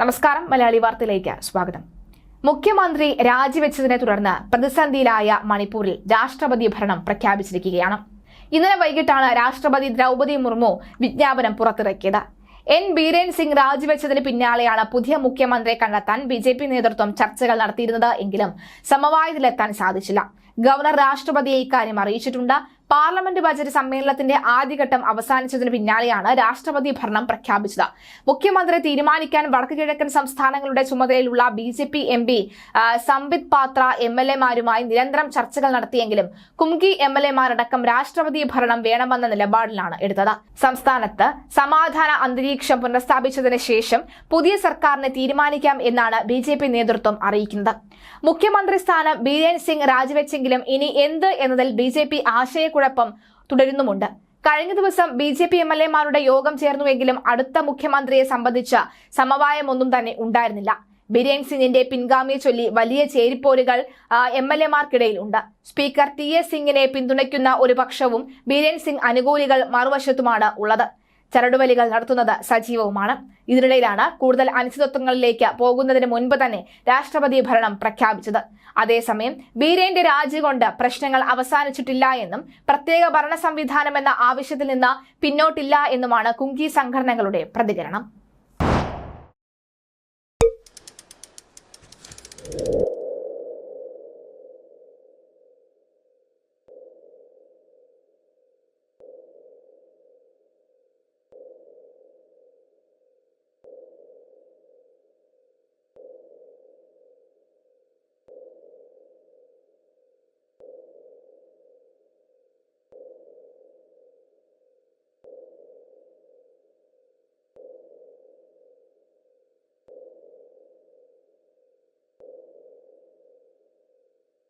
നമസ്കാരം മലയാളി വാർത്തയിലേക്ക് സ്വാഗതം. മുഖ്യമന്ത്രി രാജിവെച്ചതിനെ തുടർന്ന് പ്രതിസന്ധിയിലായ മണിപ്പൂരിൽ രാഷ്ട്രപതി ഭരണം പ്രഖ്യാപിച്ചിരിക്കുകയാണ്. ഇന്നലെ വൈകിട്ടാണ് രാഷ്ട്രപതി ദ്രൗപദി മുർമു വിജ്ഞാപനം പുറത്തിറക്കിയത്. എൻ. ബീരേൻ സിംഗ് രാജിവെച്ചതിന് പിന്നാലെയാണ് പുതിയ മുഖ്യമന്ത്രിയെ കണ്ടെത്താൻ ബി നേതൃത്വം ചർച്ചകൾ നടത്തിയിരുന്നത് എങ്കിലും സമവായത്തിലെത്താൻ സാധിച്ചില്ല. ഗവർണർ രാഷ്ട്രപതിയെ ഇക്കാര്യം അറിയിച്ചിട്ടുണ്ട്. പാർലമെന്റ് ബജറ്റ് സമ്മേളനത്തിന്റെ ആദ്യഘട്ടം അവസാനിച്ചതിന് പിന്നാലെയാണ് രാഷ്ട്രപതി ഭരണം പ്രഖ്യാപിച്ചത്. മുഖ്യമന്ത്രി തീരുമാനിക്കാൻ വടക്കു കിഴക്കൻ സംസ്ഥാനങ്ങളുടെ ചുമതലയിലുള്ള B J P M P Sambit Patra M L എമാരുമായി നിരന്തരം ചർച്ചകൾ നടത്തിയെങ്കിലും കുംകി എം എൽ എമാരടക്കം രാഷ്ട്രപതി ഭരണം വേണമെന്ന നിലപാടിലാണ് എടുത്തത്. സംസ്ഥാനത്ത് സമാധാന അന്തരീക്ഷം പുനഃസ്ഥാപിച്ചതിന് ശേഷം പുതിയ സർക്കാരിനെ തീരുമാനിക്കാം എന്നാണ് ബി നേതൃത്വം അറിയിക്കുന്നത്. മുഖ്യമന്ത്രി സ്ഥാനം ബീരേൻ സിംഗ് രാജിവെച്ചെങ്കിലും ഇനി എന്ത് എന്നതിൽ ബി ജെ പി ആശയക്കുഴപ്പം തുടരുന്നുമുണ്ട്. കഴിഞ്ഞ ദിവസം B J P M L എമാരുടെ യോഗം ചേർന്നുവെങ്കിലും അടുത്ത മുഖ്യമന്ത്രിയെ സംബന്ധിച്ച സമവായമൊന്നും തന്നെ ഉണ്ടായിരുന്നില്ല. ബിരേൻ സിംഗിന്റെ പിൻഗാമിയെ ചൊല്ലി വലിയ ചേരിപ്പോരുകൾ എം എൽ എമാർക്കിടയിൽ ഉണ്ട് സ്പീക്കർ ടി എസ് സിംഗിനെ പിന്തുണയ്ക്കുന്ന ഒരു പക്ഷവും ബിരേൻ സിംഗ് അനുകൂലികൾ മറുവശത്തുമാണ് ഉള്ളത്. ചരടുവലികൾ നടത്തുന്നത് സജീവവുമാണ്. ഇതിനിടയിലാണ് കൂടുതൽ അനിശ്ചിതത്വങ്ങളിലേക്ക് പോകുന്നതിന് മുൻപ് തന്നെ രാഷ്ട്രപതി ഭരണം പ്രഖ്യാപിച്ചത്. അതേസമയം ബീരേന്റെ രാജി കൊണ്ട് പ്രശ്നങ്ങൾ അവസാനിച്ചിട്ടില്ല എന്നും പ്രത്യേക ഭരണ സംവിധാനം എന്ന ആവശ്യത്തിൽ നിന്ന് പിന്നോട്ടില്ല എന്നുമാണ് കുങ്കി സംഘടനകളുടെ പ്രതികരണം.